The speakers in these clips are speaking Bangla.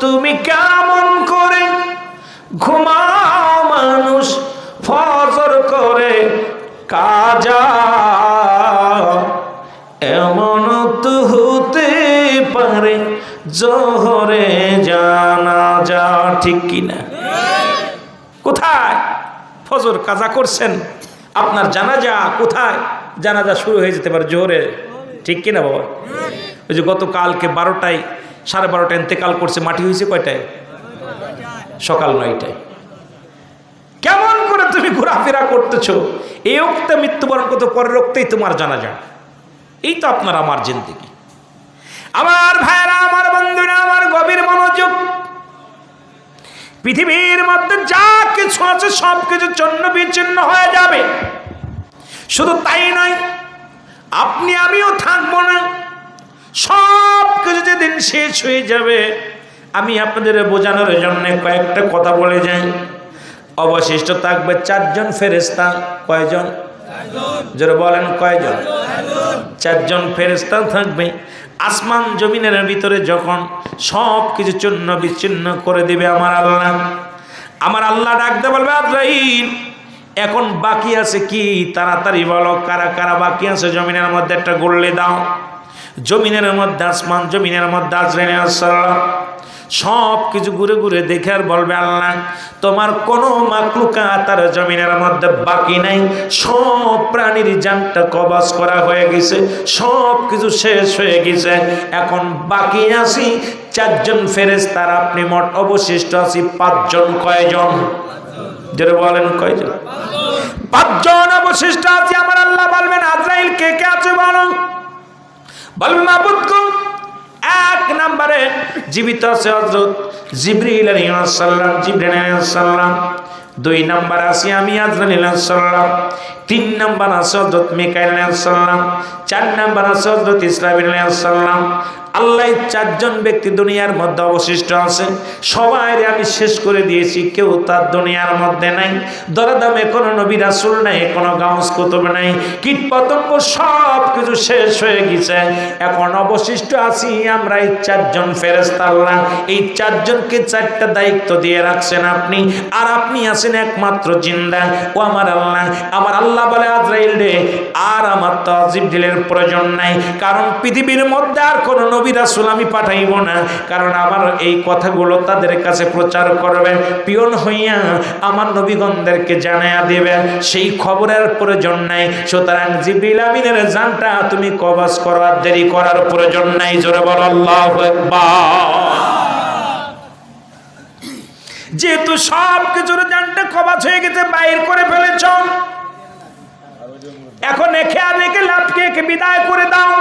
তুমি কেমন করে ঘুমাও মানুষ? ফজর করে কাজা। এমন তো হতে পারে জোহরে জানা যা ঠিক কিনা কোথায়? ফজর কাজা করছেন? আপনার জানাজা কোথায়? জানাজা শুরু হয়ে যেতে পারে জোহরে, ঠিক কিনা বাবা? ওই যে গতকালকে বারোটায়, সাড়ে বারোটায় ইন্তেকাল করছে, মাটি হয়েছে কয়টায়? সকাল নয়টায়। কেমন করে তুমি ঘোরাফেরা করতেছ? এই অক্তে মৃত্যুবরণ করতে, পরের রক্তেই তোমার জানা যায় এই তো আপনার আমার জিন্দিগি। আমার ভাইরা আমার বন্ধুরা, আমার গভীর মনোযোগ। পৃথিবীর মধ্যে যা কিছু আছে, সব কিছু চন্ন বিচ্ছিন্ন হয়ে যাবে। শুধু তাই নয়, আপনি আমিও থাকব না। সব কিছু যেদিন শেষ হয়ে যাবে, আমি আপনাদের বোঝানোর জন্য কয়েকটা কথা বলে যাই। অবশিষ্ট থাকবে চারজন ফেরেস্তা কয়জন? যারা বলেন, কয়জন? চারজন ফেরেস্তা থাকবে। আসমান জমিনের ভিতরে যখন সব কিছু চূর্ণ বিচ্ছিন্ন করে দিবে আমার আল্লাহ। আমার আল্লাহ ডাকতে বলবে আদ্রাইল এখন বাকি আছে কি? তাড়াতাড়ি বলো, কারা কারা বাকি আছে? জমিনের মধ্যে একটা গড়লে দাও। জমিনের মধ্যে আসমান, জমিনের মধ্যে আজরাইল আসসালাম সব কিছু ঘুরে ঘুরে দেখে আর বলবে আল্লাহ, তোমার কোনো মাকলুকা তার জমিনের মধ্যে বাকি নাই। সব প্রাণীর জানটা কবাস করা হয়ে গেছে, সব কিছু শেষ হয়ে গেছে। এখন বাকি আছি, চারজন ফেরেস তার আপনি মোট অবশিষ্ট আছি পাঁচজন, কয়জন? যেটা বলেন কয়জন? পাঁচজন অবশিষ্ট আছে, আমার আল্লাহ বলবেন, আজরাইল কে কে আছে বলো? এক নম্বরে জীবিত আছে হজরত জিবরিল আলিয়াল্লাম জিবরিল দুই নম্বর আছে আমি আলাইহিসসালাম তিন নম্বর আছে হজরত মিকাইল আলিয়াল্লাম চার নম্বর আছে হজরত ইসলাম আলাইহিসসালাম আল্লাহ চারজন ব্যক্তি দুনিয়ার মধ্যে অবশিষ্ট আছে। সবাই আমি শেষ করে দিয়েছি, কেউ তার দুনিয়ার মধ্যে নাই। দরদামে কোনো নবী রাসুল নাই, কোনো গাউস কুতুব নাই। কীট পতঙ্গ সব কিছু শেষ হয়ে গেছে। এখন অবশিষ্ট আছি আমরা এই চারজন ফেরেস্তা আল্লাহ। এই চারজনকে চারটা দায়িত্ব দিয়ে রাখছেন আপনি। আর আপনি আছেন একমাত্র জিন্দা। ও আমার আল্লাহ। আমার আল্লাহ বলে, আজরাইল রে আমার তো জিবদিলের প্রয়োজন নাই। কারণ পৃথিবীর মধ্যে আর কোনো নবী রাসুল পাঠাইব না। কারণ আমার এই কথাগুলো তাদের কাছে প্রচার করবে। পিয়ন হইয়া আমার নবীগণদেরকে জানাইয়া দেবে, সেই খবরের প্রয়োজন নাই। সুতরাং জিবিল আমিনের জানটা তুমি কবাস করার দেরি করার প্রয়োজন নাই। জোরে বল যেহেতু সব কিছুর জানটা কবাস হয়ে গেছে, বাইর করে ফেলেছ। এখন একে আর লাভকে একে বিদায় করে দাও।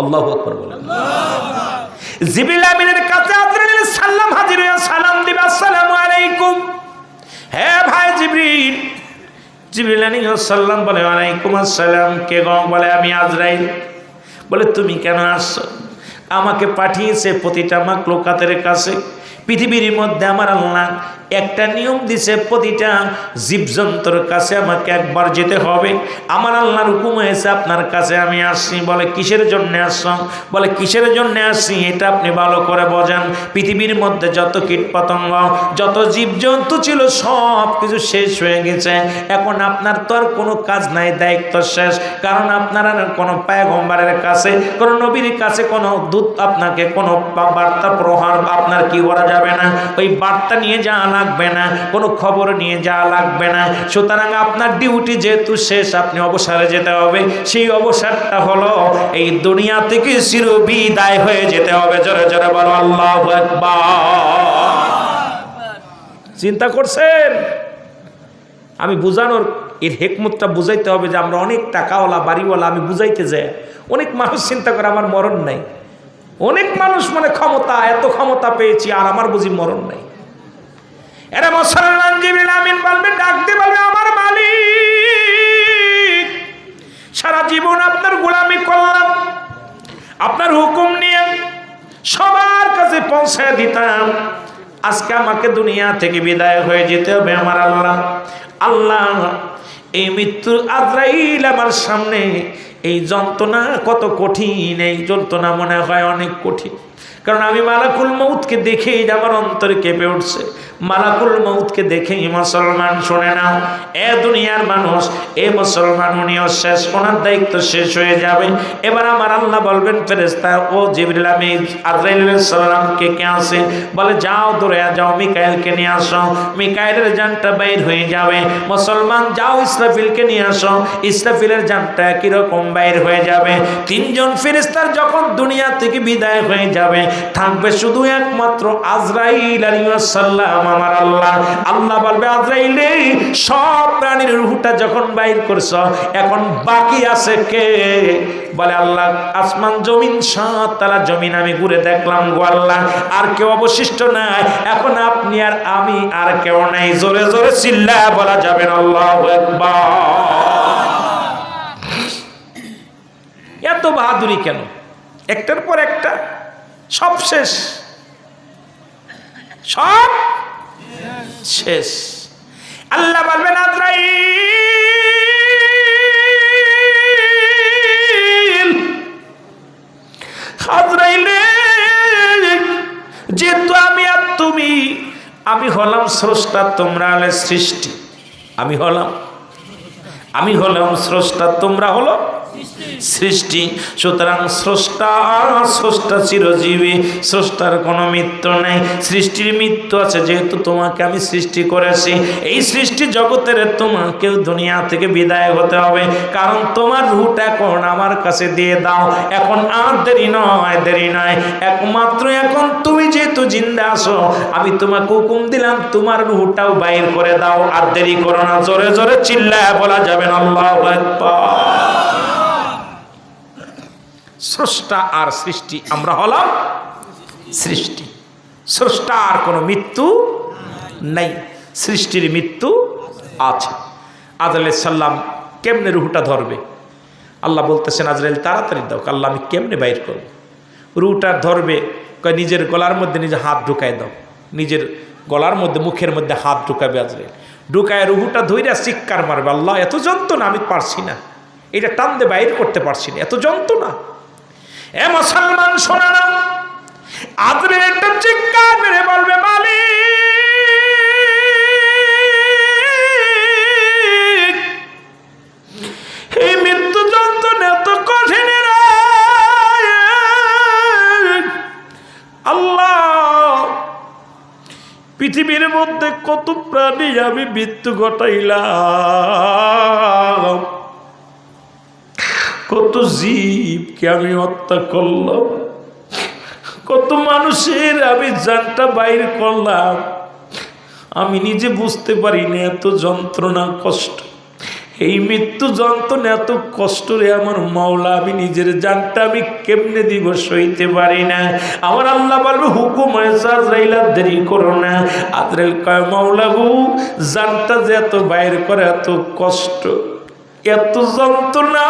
আল্লাহ আকবর বলেন। জিবিল আমিনের কাছে আজরাইল সাল্লাম হাজির হয়ে সালাম দিবে আসসালামু আলাইকুম। হ্যাঁ ভাই জিবরিল জিবরিল আলাইহিস সালাম বলে ওয়ালাইকুম আসসালাম। কে গো? বলে আমি আজরাইল। বলে তুমি কেন আসছো? আমাকে পাঠিয়েছে প্রতিটা মাকলুকাতের কাছে। পৃথিবীর মধ্যে আমার আল্লাহ একটা নিয়ম দিছে প্রতিটা জীবজন্তুর কাছে আমাকে একবার যেতে হবে। আমার আল্লাহর হুকুম হয়েছে, আপনার কাছে আমি আসছি। বলে, কিসের জন্য আসছ? বলে, কিসের জন্য আসছি? এটা আপনি ভালো করে বোঝান। পৃথিবীর মধ্যে যত কীট পতঙ্গ যত জীবজন্তু ছিল, সব কিছু শেষ হয়ে গেছে। এখন আপনার তো আর কোনো কাজ নাই, দায়িত্ব শেষ। কারণ আপনার আর কোনো পায়গম্বারের কাছে, কোনো নবীর কাছে কোনো দূত আপনাকে, কোনো বার্তা প্রহার আপনার কি করা যাবে না? ওই বার্তা নিয়ে যাওয়া লাগবে না, কোনো খবর নিয়ে যাওয়া লাগবে না। সুতরাং আপনার ডিউটি যেহেতু শেষ, আপনি অবসরে যেতে হবে। সেই অবসরটা হলো এই দুনিয়া থেকে চির বিদায় হয়ে যেতে হবে। জোরে জোরে বলো, আল্লাহ চিন্তা করছেন? আমি বুঝানোর এর হেকমতটা বুঝাইতে হবে যে আমরা অনেক টাকাওয়ালা, বাড়িওয়ালা, আমি বুঝাইতে যাই। অনেক মানুষ চিন্তা করে আমার মরণ নাই। অনেক মানুষ মানে ক্ষমতা, এত ক্ষমতা পেয়েছি আর আমার বুঝি মরণ নাই। এরা মুসলমান জিবিল আমিন বলবে ডাকতে বলবে, আমার মালিক, সারা জীবন আপনার গোলামি করলাম, আপনার হুকুম নিয়ে সবার কাছে পৌঁছায় দিতাম। আজকে আমাকে দুনিয়া থেকে বিদায় হয়ে যেতে হবে আমার আল্লাহ। আল্লাহ, এই মৃত্যুর আজরাইল আমার সামনে, এই যন্ত্রণা কত কঠিন, এই যন্ত্রণা মনে হয় অনেক কঠিন। কারণ আমি মালাকুল মৌতকে দেখেই আমার অন্তরে কেঁপে উঠছে। মালাকুল মৌতকে দেখেই মুসলমান শুনে নাও এ দুনিয়ার মানুষ, এ মুসলমান, উনিও শেষ, ওনার দায়িত্ব শেষ হয়ে যাবে। এবার আমার আল্লাহ বলবেন ফেরেস্তা ও জিবরিল আমি আজরাইলকে কে আসে বলে, যাও দূরে, যাও মিকাইলকে নিয়ে আসো। মিকাইলের জানটা বাইর হয়ে যাবে। মুসলমান, যাও ইসরাফিলকে নিয়ে আসো। ইসরাফিলের জানটা কীরকম বাইর হয়ে যাবে। তিনজন ফেরেস্তার যখন দুনিয়া থেকে বিদায় হয়ে যাবে থাকবে শুধু একমাত্র আজরাইল আলাইসাল্লাম আমার আল্লাহ। আল্লাহ বলবে, আজরাইল সব প্রাণীর রুহটা যখন বাইর করছ, এখন বাকি আছে কে? বলে আল্লাহ, আসমান জমিন, সাত তালা জমিন আমি ঘুরে দেখলাম গো আল্লাহ। আর কেউ অবশিষ্ট নাই। এখন আপনি আর আমি আর কেউ নাই। জোরে জোরে চিল্লা, বলা যাবে না। আল্লাহ এত বাহাদুরি কেন? একটার পর একটা। সব শেষ। সব শেষ। আল্লাহ বলবেন, আজরাইল যেহেতু আমি আর তুমি, আমি হলাম স্রষ্টা, তোমরা হলে সৃষ্টি। আমি হলাম। আমি হলাম স্রষ্টা, তোমরা হলো সৃষ্টি। সুতরাং স্রষ্টা স্রষ্টা চিরজীবী, স্রষ্টার কোনো মৃত্যু নেই। সৃষ্টির মৃত্যু আছে, যেহেতু তোমাকে আমি সৃষ্টি করেছি। এই সৃষ্টি জগতের তোমাকেও দুনিয়া থেকে বিদায় হতে হবে। কারণ তোমার রুট এখন আমার কাছে দিয়ে দাও। এখন আর দেরি নয় দেরি নয়। একমাত্র এখন তুমি যেহেতু জিন্দা আসো আমি তোমাকে হুকুম দিলাম, তোমার রুহটাও বাইর করে দাও। আর দেরি করো না, জোরে জোরে চিল্লায় বলা যাবে না। আল্লাহ স্রষ্টা আর সৃষ্টি, আমরা হলাম সৃষ্টি। স্রষ্টা আর কোনো মৃত্যু নেই, সৃষ্টির মৃত্যু আছে। আজরাইল সাল্লাম কেমনে রুহুটা ধরবে? আল্লাহ বলতেছেন আজরাইল তাড়াতাড়ি দাও আল্লাহ আমি কেমনে বাইর করব? রুহুটা ধরবে নিজের গলার মধ্যে নিজে হাত ঢুকায় দাও, নিজের গলার মধ্যে, মুখের মধ্যে হাত ঢুকাবে আজরাইল ঢুকায় রুহুটা ধইরা চিৎকার মারবে, আল্লাহ, এত যন্ত্রণা আমি পারছি না, এটা টানতে বাইর করতে পারছি না, এত যন্ত্রণা। এ মুসলমান, শোনা না। আদরের একটা চিৎকার মেরে বলবে, মালিক, এই মৃত্যু যন্ত্রণা এত কঠিন আল্লাহ, পৃথিবীর মধ্যে কত প্রাণী আমি মৃত্যু ঘটাইলাম। কত জীবকে আমি হত্যা করলাম। কত মানুষের আমি জানটা বাইর করলাম। আমি নিজে বুঝতে পারি না এত যন্ত্রণা, কষ্ট। এই মৃত্যু যন্ত্রণা, এত কষ্ট রে আমার মাওলা, আমি নিজের জানটা আমি কেমনে দিব সইতে পারি না। আমার আল্লাহ বলবে, হুকুম দেরি করো না। আজরাইল কয়, মাওলা গো, জানটা যে এত বাইর করে, এত কষ্ট। এত যন্ত্রণা।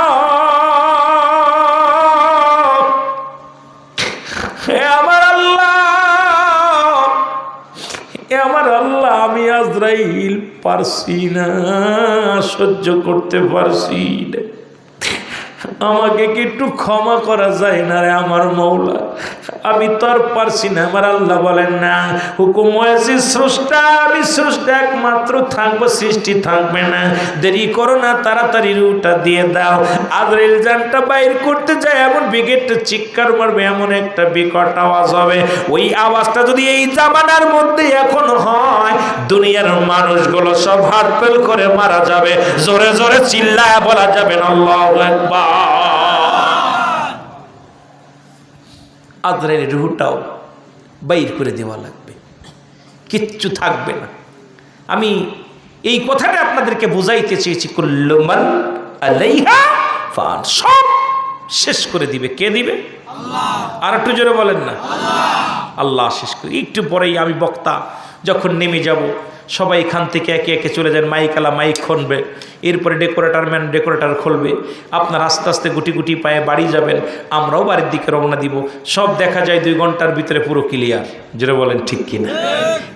আমার আল্লাহ আমার আল্লাহ আমি আজরাইল পারছি না সহ্য করতে পারছি না। আমাকে কি একটু ক্ষমা করা যায় না রে আমার মৌলা? আমি তো আর পারছি না। আমার আল্লাহ বলেন, না, হুকুম হয়েছে স্রষ্টা, আমি স্রষ্টা একমাত্র থাকব, সৃষ্টি থাকবে না। দেরি করো না, তাড়াতাড়ি রুটা দিয়ে দাও। আদরেল জানটা বাইর করতে যায়, এমন বিকেটটা চিৎকার মারবে, এমন একটা বিকট আওয়াজ হবে। ওই আওয়াজটা যদি এই জামানার মধ্যে এখন হয়, দুনিয়ার মানুষগুলো সব হাটপেল করে মারা যাবে। জোরে জোরে চিল্লায় বলা যাবে না আদরের রুহটাও বাইর করে দেওয়া লাগবে। কিচ্ছু থাকবে না। আমি এই কথাটা আপনাদেরকে বুঝাইতে চেয়েছি কুল্লুমান আলাইহা ফান সব শেষ করে দিবে। কে দিবে? আর একটু জোরে বলেন না। আল্লাহ শেষ করে একটু পরেই আমি বক্তা যখন নেমে যাব সবাই এখান থেকে একে একে চলে যান মাইকালা মাইক খুনবে। এরপরে ডেকোরেটার ম্যান ডেকোরেটার খুলবে। আপনার আস্তে আস্তে গুটি গুটি পায়ে বাড়ি যাবেন আমরাও বাড়ির দিকে রওনা দিব। সব দেখা যায় দুই ঘণ্টার ভিতরে পুরো ক্লিয়ার যেটা বলেন ঠিক কিনা?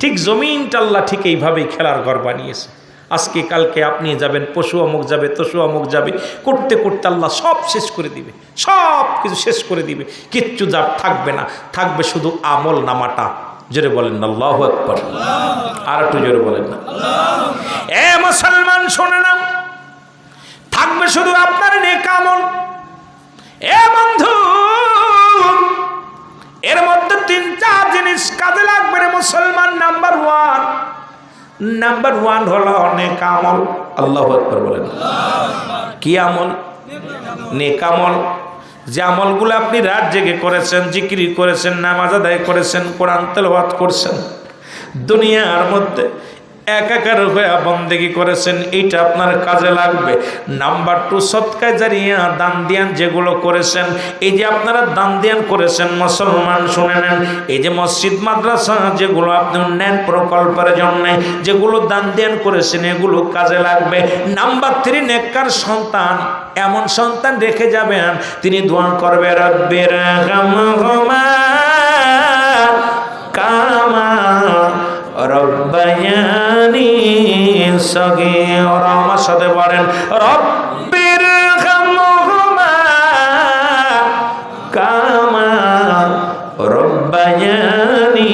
ঠিক জমিনটা আল্লাহ ঠিক এইভাবেই খেলার ঘর বানিয়েছে। আজকে, কালকে আপনি যাবেন, পশু অমুক যাবে তসু অমুক যাবে, করতে করতে আল্লাহ সব শেষ করে দিবে, সব কিছু শেষ করে দিবে, কিচ্ছু যা থাকবে না, থাকবে শুধু আমল নামাটা। জোরে বলেন না, আল্লাহ একবার আর একটু জোরে বলেন না। এ মুসলমান, শোনে না। থাকবে শুধু আপনার নেক আমল। এ বন্ধু, এর মধ্যে তিন চার জিনিস কাজে লাগবে রে মুসলমান, নাম্বার ওয়ান নাম্বার ওয়ান হলো অনেক আমল। আল্লাহ একবার বলেন। কি আমল? নেকামল যে আমলগুলো আপনি রাত জেগে করেছেন, জিকিরি করেছেন, নামাজ আদায় করেছেন, কোরআন তেলবাদ করছেন, দুনিয়ার মধ্যে একাকার হয়ে বন্দেগি করেছেন, এইটা আপনার কাজে লাগবে। নাম্বার টু সৎকায় জারিয়া দান দিয়ান যেগুলো করেছেন, এই যে আপনারা দান দিয়ান করেছেন, মুসলমান শুনে নেন, এই যে মসজিদ, মাদ্রাসা, যেগুলো আপনি উন্নয়ন প্রকল্পের জন্য, যেগুলো দান দিয়ান করেছেন, এগুলো কাজে লাগবে। নাম্বার থ্রি নেককার সন্তান, এমন সন্তান রেখে যাবেন, তিনি দোয়া করবে, রব্বের সগীরা আমার সাথে বলেন, রব্বির খামহুমা কামা রব্বায়ানি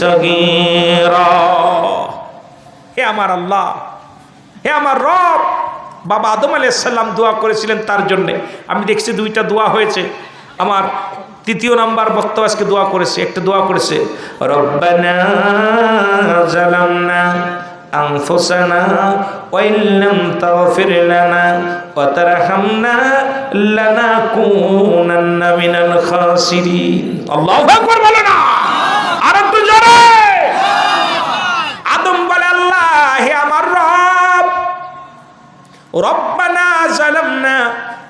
সগীরা। হে আমার আল্লাহ, হে আমার রব, বাবা আদম আলাইসাল্লাম দোয়া করেছিলেন তার জন্যে। আমি দেখছি দুইটা দোয়া হয়েছে। আমার তৃতীয় নাম্বার বক্তব্য আজকে দোয়া করেছে, একটা দোয়া করেছে, রব্বানা জালামনা أنفسنا وإن لم تغفر لنا وترحمنا لنكونن من الخاسرين الله أكبر বলনা আর একটু জোরে আদম বলে আল্লাহ হে আমার রব রব্বানা জালামনা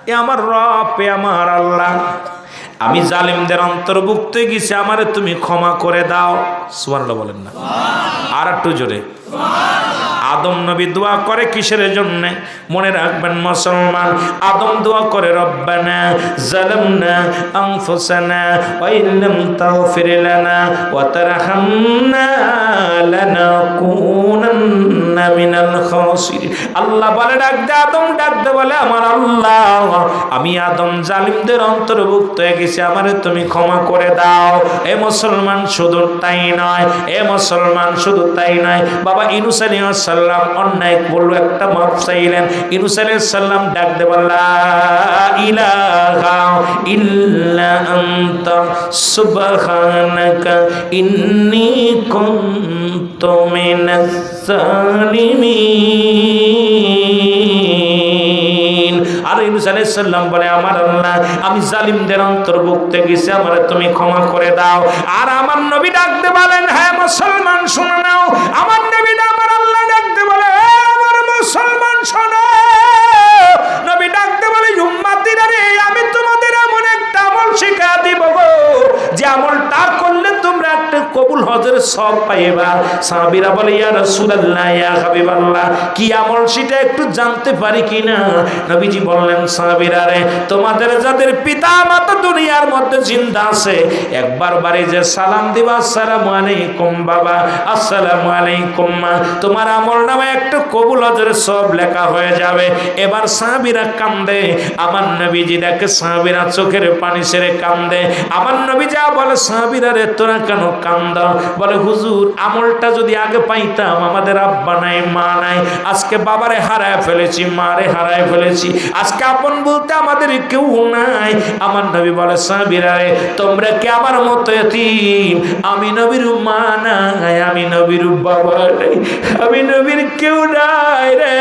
এ আমার রব এ আমার আল্লাহ আমি জালিমদের অন্তর্ভুক্ত গেছি, আমারে তুমি ক্ষমা করে দাও। সুবহানাল্লাহ বলেন না। আর একটু জোরে। আদম নবী দোয়া করে কিসের জন্য? মনে রাখবেন মুসলমান, আদম দোয়া করে রব্বানা জালামনা আনফুসানা ওয়া ইল্লাম তাগফির লানা ওয়া তারহামনা লানাকুনান্না মিনাল খাসিরিন। আল্লাহ বলে, ডাক দে আদম, ডাক দে বলে আমার আল্লাহ। আমি আদম জালিমদের অন্তর্ভুক্ত হয়ে গেছি, আমারে তুমি ক্ষমা করে দাও। এ মুসলমান শুধু তাই নয়, এ মুসলমান শুধু তাই নয়। বাবা ইনুস আলাইহিস সালাম অন্যায় বলল একটা মাপ চাইলেন। ইনুস সালাম ডাক দে বললা ইলাহা ইল্লা আনতা, সুবহানাকা ইন্নী কুনতু মিনাস জালিমিন আর ইউনুস আলাইহিস বলে, আমার আল্লাহ, আমি জালিমদের অন্তর্ভুক্ত গেছি, আমার তুমি ক্ষমা করে দাও। আর আমার নবী ডাকতে বলেন হ্যাঁ মুসলমান, শুনে নাও, আমার নবী আমার হজের সব পাইবা। সাহাবীরা বলে, ইয়া রাসূলুল্লাহ, ইয়া হাবিবাল্লাহ, কি আমল সেটা একটু জানতে পারি কিনা নবীজি বললেন, সাহাবীরা রে, তোমাদের যাদের পিতা মাতা দুনিয়ার মধ্যে জিন্দা আছে, একবার বাড়ি যে সালাম দিবা, আসসালামু আলাইকুম বাবা, আসসালামু আলাইকুম মা। তোমার আমল নামে একটা কবুল হজের সব লেখা হয়ে যাবে। এবার সাহাবীরা কান্দে। আমার নবীজি ডাকে সাহাবীরা চোখের পানি ছেড়ে কান্দে। আমার নবী যা বলে, সাহাবীরা রে, তোরা কেন কান্দ? বলে, হুজুর, আমলটা যদি আগে পাইতাম, আমাদের আব্বা নাই, মা নাই, আজকে বাবারে হারায় ফেলেছি, মারে হারায় ফেলেছি, আজকে আপন বলতে আমাদের কেউ নাই। আমার নবী বলে সাহাবীরা রে, তোমরা কি আমার মতো এতিম? আমি নবীর মা নাই, আমি নবীর বাবা নাই, আমি নবীর কেউ নাই রে,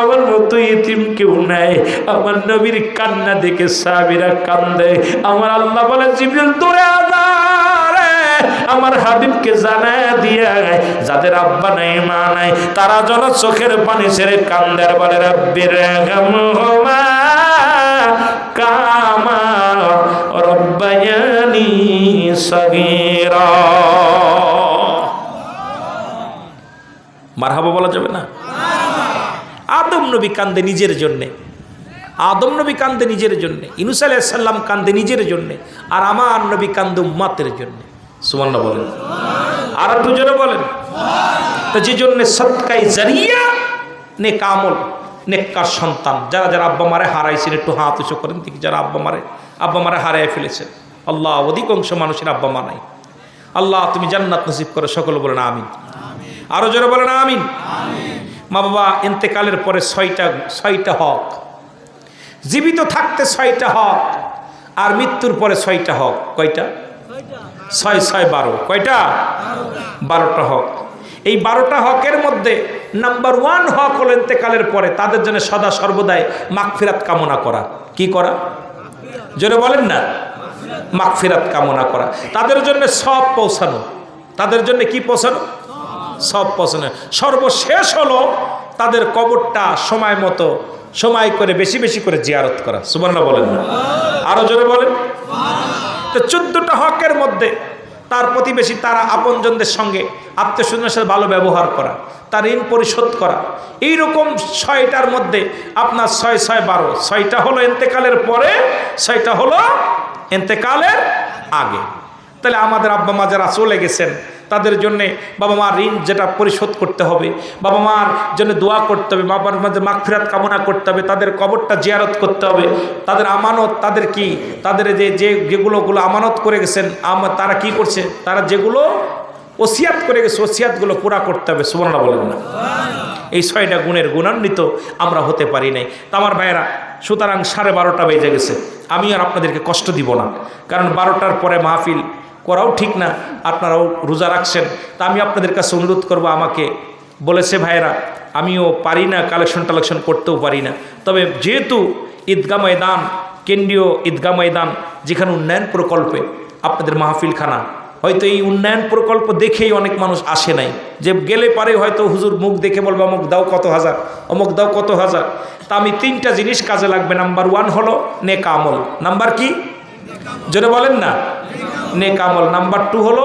আমার মতো ইতিম কেউ নাই। আমার নবীর কান্না দেখে সাবিরা কান্দে। আমার আল্লাহ বলে দূরে আদারে আমার হাবিবকে জানায় দিয়ে যাদের আব্বা নাই, মা নাই, তারা যেন চোখের পানি ছেড়ে কান্দের বলে, রব্বির বলা যাবে না? আদম নবী কান্দে নিজের জন্যে। আদম নবী কান্দে নিজের জন্যে। কান্দে নিজের জন্যে। আর আমার নবী কান্দে উম্মাতের জন্যে। সুমান্না বলেন। আর দুজনে বলেন। তো যে জন্য সৎকাই জারিয়া নেক আমল, নেককার সন্তান, যারা যারা আব্বা মারে হারাইছেন, একটু হাত উঁচু করেন, দেখি যারা আব্বা মারে আব্বা মারে হারাই ফেলেছেন। আল্লাহ অধিকাংশ মানুষের আব্বা মা নাই। আল্লাহ তুমি জান্নাত নসিব করে, সকল বলেন আমিন। আরও জোরে বলেন আমিন। মা বাবা, ইন্তেকালের পরে ছয়টা ছয়টা হক। জীবিত থাকতে ছয়টা হক, আর মৃত্যুর পরে ছয়টা হক। কয়টা? ছয় ছয়, বারো। কয়টা? বারোটা হক। এই বারোটা হকের মধ্যে নাম্বার ওয়ান হক হল ইন্তেকালের পরে তাদের জন্য সদা সর্বদাই মাগফিরাত কামনা করা। কি করা? জোরে বলেন না। মাগফিরাত কামনা করা। তাদের জন্য সব পৌঁছানো। তাদের জন্য কি পৌঁছানো? সব পৌঁছানো। সর্বশেষ হলো তাদের কবরটা সময় মতো, সময় করে, বেশি বেশি করে জিয়ারত করা। সুবর্ণা বলেন না। আরও জোরে বলেন। হকের মধ্যে তার প্রতিবেশী, তারা আপনজনদের সঙ্গে আত্মীয়স্বজনের সাথে ভালো ব্যবহার করা, তার ঋণ পরিশোধ করা এই রকম ছয়টার মধ্যে আপনার ছয় ছয়, বারো, ছয়টা হলো এন্তেকালের পরে, ছয়টা হলো এন্তেকালের আগে। তাহলে আমাদের আব্বা মা যারা চলে গেছেন তাদের জন্যে বাবা মার ঋণ যেটা পরিশোধ করতে হবে, বাবা মার জন্য দোয়া করতে হবে বাবার মধ্যে মাগফিরাত কামনা করতে হবে, তাদের কবরটা জিয়ারত করতে হবে, তাদের আমানত তাদের কি? তাদের যে যে যেগুলোগুলো আমানত করে গেছেন তারা কি করছে? তারা যেগুলো ওসিয়াত করে গেছে, ওসিয়াতগুলো পুরা করতে হবে সুবর্ণা বলেন না। এই ছয়টা গুণের গুণান্বিত আমরা হতে পারি নাই। তা আমার ভাইয়েরা, সুতরাং সাড়ে বারোটা বেজে গেছে। আমি আর আপনাদেরকে কষ্ট দিব না, কারণ বারোটার পরে মাহফিল করাও ঠিক না, আপনারাও রোজা রাখছেন। তা আমি আপনাদের কাছে অনুরোধ করব আমাকে। বলেছে ভাইরা আমিও পারি না কালেকশন টালেকশন করতেও পারি না। তবে যেহেতু ঈদগা ময়দান, কেন্দ্রীয় ঈদগা ময়দান, যেখানে উন্নয়ন প্রকল্পে আপনাদের মাহফিলখানা, হয়তো এই উন্নয়ন প্রকল্প দেখেই অনেক মানুষ আসে নাই। যে গেলে পারে হয়তো হুজুর মুখ দেখে বলবে, অমুক দাও কত হাজার, অমুক দাও কত হাজার। তা আমি তিনটা জিনিস কাজে লাগবে। নাম্বার ওয়ান হলো নেক আমল। নাম্বার কি? জোরে বলেন না। নেক আমল নাম্বার টু হলো